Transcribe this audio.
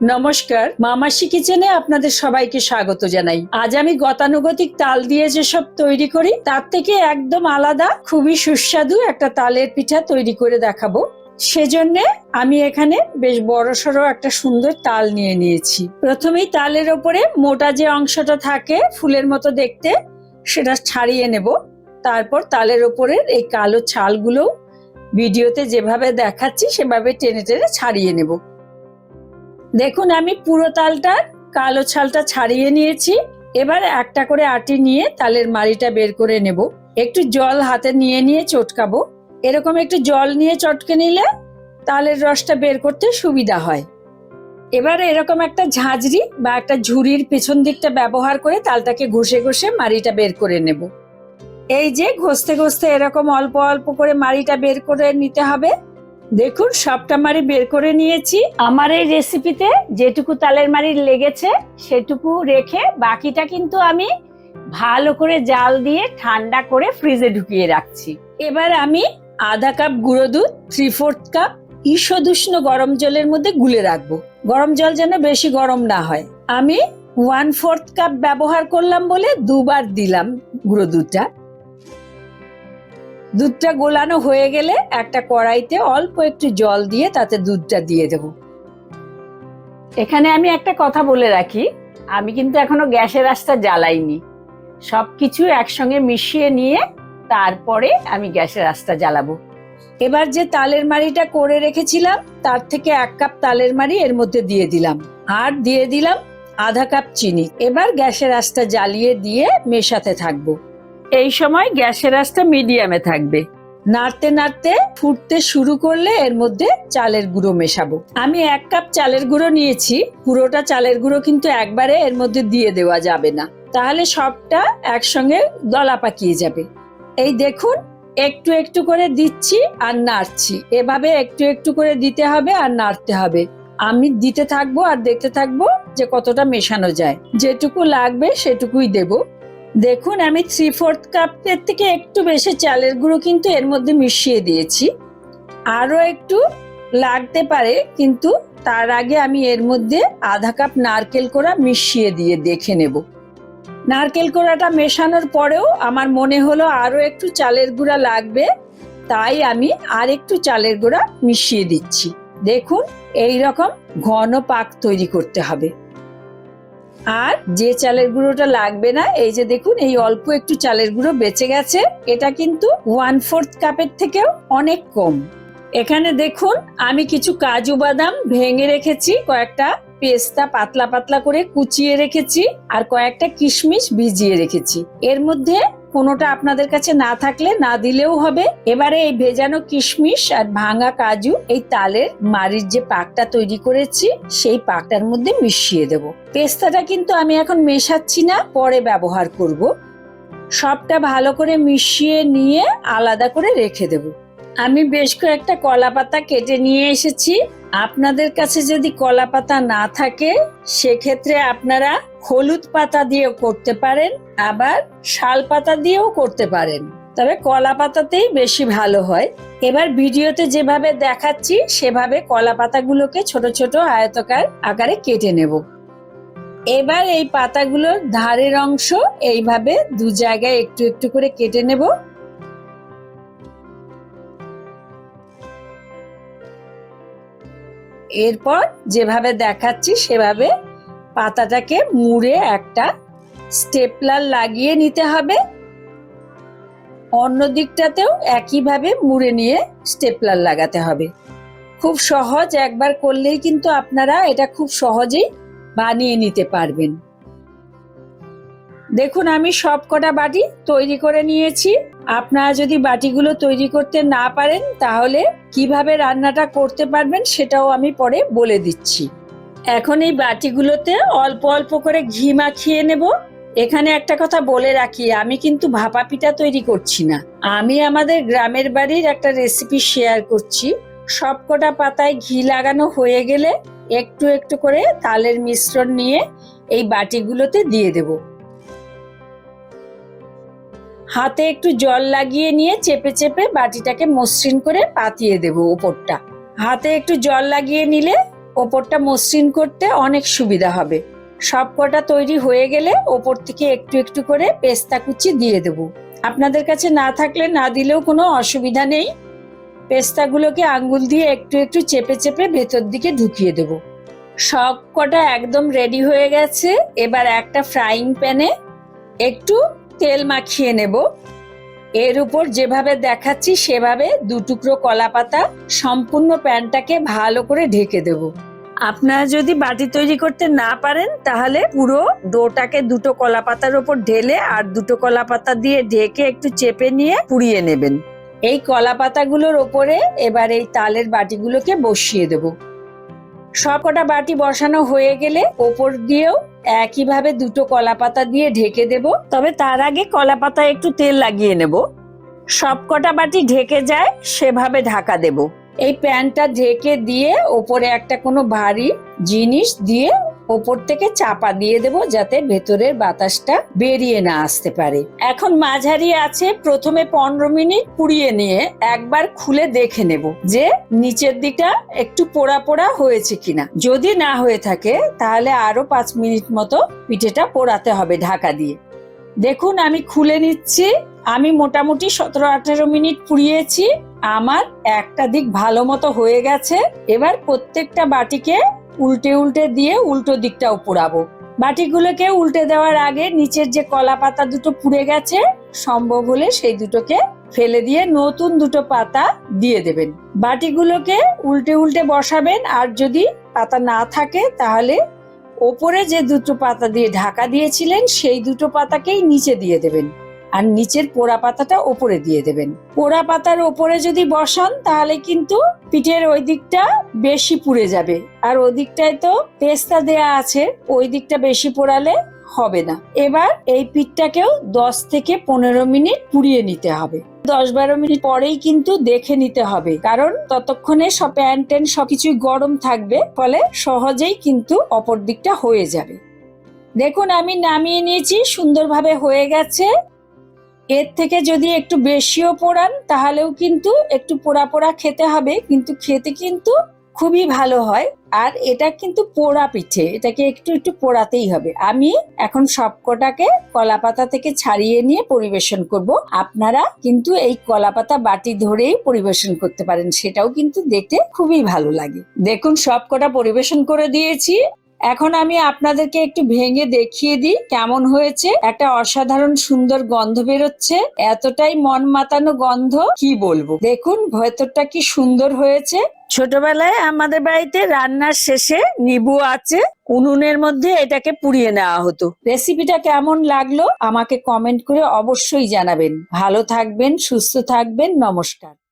নমস্কার মামাসি কিচেনে আপনাদের সবাইকে স্বাগত জানাই। আজ আমি গতানুগতিক তাল দিয়ে যেসব তৈরি করি, তার থেকে একদম আলাদা, খুবই সুস্বাদু একটা তালের পিঠা তৈরি করে দেখাবো। সেজন্য আমি এখানে বেশ বড় সড়ো একটা সুন্দর তাল নিয়ে নিয়েছি। প্রথমেই তালের ওপরে মোটা যে অংশটা থাকে ফুলের মতো দেখতে, সেটা ছাড়িয়ে নেব। তারপর তালের ওপরের এই কালো ছালগুলো ভিডিওতে যেভাবে দেখাচ্ছি, সেভাবে টেনে টেনে ছাড়িয়ে নেব। দেখুন, আমি পুরো তালটার কালো ছালটা ছাড়িয়ে নিয়েছি। এবার একটা করে আটি নিয়ে তালের মাড়িটা বের করে নেব। একটু জল হাতে নিয়ে নিয়ে চটকাবো। এরকম একটু জল নিয়ে চটকে নিলে তালের রসটা বের করতে সুবিধা হয়। এবার এরকম একটা ঝাঁঝরি বা একটা ঝুড়ির পেছন দিকটা ব্যবহার করে তালটাকে ঘষে ঘষে মাড়িটা বের করে নেব। এই যে, ঘষতে ঘষতে এরকম অল্প অল্প করে মাড়িটা বের করে নিতে হবে। দেখুন, সবটা মাড়ি বের করে নিয়েছি। আমার এই রেসিপিতে যেটুকু তালের মাড়ি লেগেছে, সেটুকু রেখে বাকিটা কিন্তু আমি ভালো করে জাল দিয়ে ঠান্ডা করে ফ্রিজে ঢুকিয়ে রাখছি। এবার আমি আধা কাপ গুঁড়ো দুধ থ্রি ফোর্থ কাপ ঈষদুষ্ণ গরম জলের মধ্যে গুলে রাখব। গরম জল যেন বেশি গরম না হয়। আমি ওয়ান ফোর্থ কাপ ব্যবহার করলাম বলে দুবার দিলাম গুঁড়ো দুধটা। দুধটা গোলানো হয়ে গেলে একটা কড়াইতে অল্প একটু জল দিয়ে তাতে দুধটা দিয়ে দেব। এখানে আমি একটা কথা বলে রাখি, আমি কিন্তু এখনও গ্যাসের রাস্তা জ্বালাইনি। সব কিছু একসঙ্গে মিশিয়ে নিয়ে তারপরে আমি গ্যাসের রাস্তা জ্বালাবো। এবার যে তালের মাড়িটা করে রেখেছিলাম, তার থেকে এক কাপ তালের মাড়ি এর মধ্যে দিয়ে দিলাম। আর দিয়ে দিলাম আধা কাপ চিনি। এবার গ্যাসের আঁচটা জ্বালিয়ে দিয়ে মেশাতে থাকব। এই সময় গ্যাসের আঁচটা মিডিয়ামে থাকবে। নাড়তে নাড়তে ফুটতে শুরু করলে এর মধ্যে চালের গুঁড়ো মেশাবো। আমি এক কাপ চালের গুঁড়ো নিয়েছি, পুরোটা চালের গুঁড়ো কিন্তু একবারে এর মধ্যে দিয়ে দেওয়া যাবে না। তাহলে সবটা একসঙ্গে দলা পাকিয়ে যাবে। এই দেখুন, একটু একটু করে দিচ্ছি আর নাড়ছি। এভাবে একটু একটু করে দিতে হবে আর নাড়তে হবে। আমি দিতে থাকব আর দেখতে থাকব যে কতটা মেশানো যায়। যেটুকু লাগবে সেটুকুই দেবো। দেখুন, আমি থ্রি ফোর্থ কাপের থেকে একটু বেশি চালের গুঁড়ো কিন্তু এর মধ্যে মিশিয়ে দিয়েছি। আরও একটু লাগতে পারে, কিন্তু তার আগে আমি এর মধ্যে আধা কাপ নারকেল কোড়া মিশিয়ে দিয়ে দেখে নেব। নারকেল কোড়াটা মেশানোর পরেও আমার মনে হলো আরও একটু চালের গুঁড়া লাগবে, তাই আমি আর একটু চালের গুঁড়া মিশিয়ে দিচ্ছি। দেখুন, এই রকম ঘন পাক তৈরি করতে হবে। আর যে চালের গুঁড়োটা লাগবে না, এই যে দেখুন, এই অল্প একটু চালের গুঁড়ো বেঁচে গেছে। এটা কিন্তু ওয়ান ফোর্থ কাপের থেকেও অনেক কম। এখানে দেখুন, আমি কিছু কাজু বাদাম ভেঙে রেখেছি, কয়েকটা পেস্তা পাতলা পাতলা করে কুচিয়ে রেখেছি, আর কয়েকটা কিশমিশ ভিজিয়ে রেখেছি। এর মধ্যে কোনোটা আপনাদের কাছে না থাকলে না দিলেও হবে। এবারে এই ভেজানো কিশমিশ আর ভাঙা কাজু, এই তালের মারির যে পাকটা তৈরি করেছি, সেই পাকটার মধ্যে মিশিয়ে দেব। পেস্তাটা কিন্তু আমি এখন মেশাচ্ছি না, পরে ব্যবহার করব। সবটা ভালো করে মিশিয়ে নিয়ে আলাদা করে রেখে দেব। আমি বেশ কয়েকটা কলা পাতা কেটে নিয়ে এসেছি। আপনাদের কাছে যদি কলা পাতা না থাকে, সেক্ষেত্রে আপনারা হলুদ পাতা দিয়েও করতে পারেন, আবার শাল পাতা দিয়েও করতে পারেন। তবে কলা পাতাতেই বেশি ভালো হয়। এবার ভিডিওতে যেভাবে দেখাচ্ছি, সেভাবে কলা পাতাগুলোকে ছোট ছোট আয়তকার আকারে কেটে নেব। এবার এই পাতাগুলোর ধারের অংশ এইভাবে দু জায়গায় একটু একটু করে কেটে নেব। এরপর যেভাবে দেখাচ্ছি, সেভাবে পাতাটাকে মুড়ে একটা স্টেপলার লাগিয়ে নিতে হবে। অন্য দিকটাতেও একইভাবে মুড়ে নিয়ে স্টেপলার লাগাতে হবে। খুব সহজ, একবার করলেই কিন্তু আপনারা এটা খুব সহজেই বানিয়ে নিতে পারবেন। দেখুন, আমি সব কটা বাটি তৈরি করে নিয়েছি। আপনারা যদি বাটিগুলো তৈরি করতে না পারেন, তাহলে কীভাবে রান্নাটা করতে পারবেন সেটাও আমি পরে বলে দিচ্ছি। এখন এই বাটিগুলোতে অল্প অল্প করে ঘি মাখিয়ে নেব। এখানে একটা কথা বলে রাখি, আমি কিন্তু ভাপা পিঠা তৈরি করছি না। আমি আমাদের গ্রামের বাড়ির একটা রেসিপি শেয়ার করছি। সবকটা পাতায় ঘি লাগানো হয়ে গেলে একটু একটু করে তালের মিশ্রণ নিয়ে এই বাটিগুলোতে দিয়ে দেব। হাতে একটু জল লাগিয়ে নিয়ে চেপে চেপে বাটিটাকে মসৃণ করে পাতিয়ে দেব ওপরটা। হাতে একটু জল লাগিয়ে নিলে ওপরটা মসৃণ করতে অনেক সুবিধা হবে। সব কটা তৈরি হয়ে গেলে ওপর থেকে একটু একটু করে পেস্তা কুচি দিয়ে দেব। আপনাদের কাছে না থাকলে না দিলেও কোনো অসুবিধা নেই। পেস্তাগুলোকে আঙ্গুল দিয়ে একটু একটু চেপে চেপে ভেতর দিকে ঢুকিয়ে দেব। সব কটা একদম রেডি হয়ে গেছে। এবার একটা ফ্রাইং প্যানে একটু তেল মাখিয়ে নেব। এর উপর যেভাবে দেখাচ্ছি, সেভাবে দু টুকরো কলা পাতা সম্পূর্ণ প্যানটাকে ভালো করে ঢেকে দেব। আপনারা যদি বাটি তৈরি করতে না পারেন, তাহলে পুরো ডোটাকে দুটো কলা পাতার উপর ঢেলে আর দুটো কলা পাতা দিয়ে ঢেকে একটু চেপে নিয়ে পুড়িয়ে নেবেন। এই কলা পাতাগুলোর ওপরে এবার এই তালের বাটিগুলোকে বসিয়ে দেব। সব কটা বাটি বসানো হয়ে গেলে ওপর দিয়েও একইভাবে দুটো কলা পাতা দিয়ে ঢেকে দেব। তবে তার আগে কলা পাতা একটু তেল লাগিয়ে নেব। সবকটা বাটি ঢেকে যায়, সেভাবে ঢাকা দেব। এই প্যানটা ঢেকে দিয়ে ওপরে একটা কোনো ভারী জিনিস দিয়ে ওপর থেকে চাপা দিয়ে দেব যাতে ভেতরের বাতাসটা বেরিয়ে না আসতে পারে। এখন মাঝারি আছে, প্রথমে পনেরো মিনিট পুড়িয়ে নিয়ে একবার খুলে দেখে নেব যে নিচের দিকটা একটু পোড়া পোড়া হয়েছে কিনা। যদি না হয়ে থাকে, তাহলে আরও পাঁচ মিনিট মতো পিঠেটা পোড়াতে হবে ঢাকা দিয়ে। দেখুন, আমি খুলে নিচ্ছি। আমি মোটামুটি সতেরো আঠেরো মিনিট পুড়িয়েছি। আমার একটা দিক ভালো মতো হয়ে গেছে। এবার প্রত্যেকটা বাটিকে উল্টে উল্টে দিয়ে উল্টো দিকটাও পোড়াবো বাটিগুলোকে উল্টে দেওয়ার আগে নিচের যে কলা পাতা দুটো পুড়ে গেছে, সম্ভব হলে সেই দুটোকে ফেলে দিয়ে নতুন দুটো পাতা দিয়ে দেবেন। বাটিগুলোকে উল্টে উল্টে বসাবেন, আর যদি পাতা না থাকে তাহলে ওপরে যে দুটো পাতা দিয়ে ঢাকা দিয়েছিলেন, সেই দুটো পাতাকেই নিচে দিয়ে দেবেন। আর নিচের পোড়া পাতাটা ওপরে দিয়ে দেবেন। পোড়া পাতার ওপরে যদি বসান, তাহলে কিন্তু পিঠের ওই দিকটা বেশি পুড়ে যাবে। আর ওই দিকটায় তো পেস্তা দেয়া আছে, ওই দিকটা বেশি পোড়ালে হবে না। এবার এই পিঠটাকেও দশ থেকে পনেরো মিনিট পুড়িয়ে নিতে হবে। দশ বারো মিনিট পরেই কিন্তু দেখে নিতে হবে। কারণ ততক্ষণে সব প্যান ট্যান সবকিছুই গরম থাকবে, ফলে সহজেই কিন্তু অপর দিকটা হয়ে যাবে। দেখুন, আমি নামিয়ে নিয়েছি, সুন্দরভাবে হয়ে গেছে। এর থেকে যদি একটু বেশিও পোড়ান, তাহলেও কিন্তু একটু পোড়া পোড়া খেতে হবে, কিন্তু খেতে কিন্তু খুবই ভালো হয়। আর এটা কিন্তু পোড়া পিঠে, এটাকে একটু একটু পোড়াতেই হবে। আমি এখন সবকটাকে কলা পাতা থেকে ছাড়িয়ে নিয়ে পরিবেশন করব। আপনারা কিন্তু এই কলা পাতা বাটি ধরেই পরিবেশন করতে পারেন, সেটাও কিন্তু দেখতে খুবই ভালো লাগে। দেখুন, সবকটা পরিবেশন করে দিয়েছি। এখন আমি আপনাদেরকে একটু ভেঙে দেখিয়ে দিই কেমন হয়েছে। একটা অসাধারণ সুন্দর গন্ধ বেরোচ্ছে। এতটাই মন মাতানো গন্ধ, কি বলব? দেখুন, ভেতরটা কি সুন্দর হয়েছে। ছোটবেলায় আমাদের বাড়িতে রান্নার শেষে নিবু আছে। উনুনের মধ্যে এটাকে পুড়িয়ে নেওয়া হতো। রেসিপিটা কেমন লাগল আমাকে কমেন্ট করে অবশ্যই জানাবেন। ভালো থাকবেন, সুস্থ থাকবেন, নমস্কার।